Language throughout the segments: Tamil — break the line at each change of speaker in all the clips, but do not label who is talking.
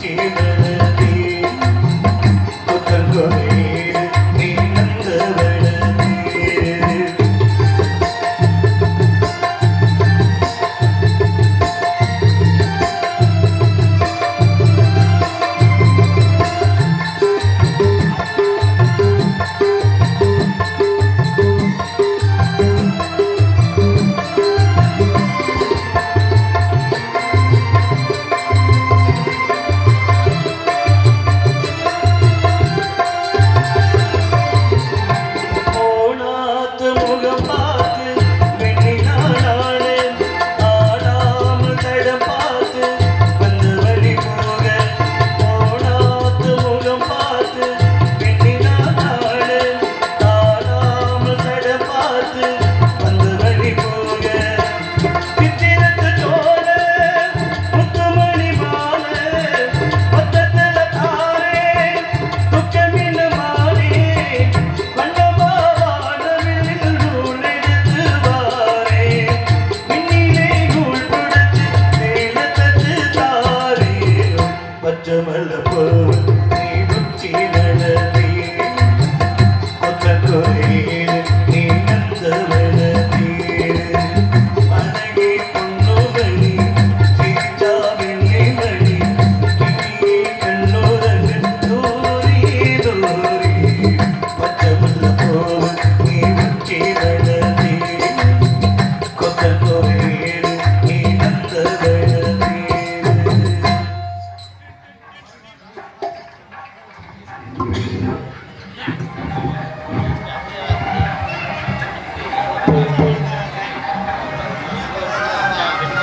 Jesus.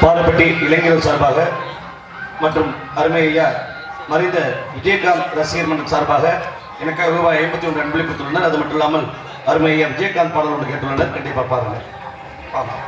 பாலப்பட்டி இளைஞர்கள் சார்பாக மற்றும் அருமை ஐயா மறைந்த விஜயகாந்த் ரசிகர் மன்றம் சார்பாக எனக்கு ரூபாய் ஐம்பத்தி ஒன்று அன்பளிப்பு அது மட்டும் இல்லாமல் அருமை ஐயா விஜயகாந்த் பாடல் ஒன்று கேட்டுள்ளனர். கண்டிப்பாக பாருங்கள் ஆமாம்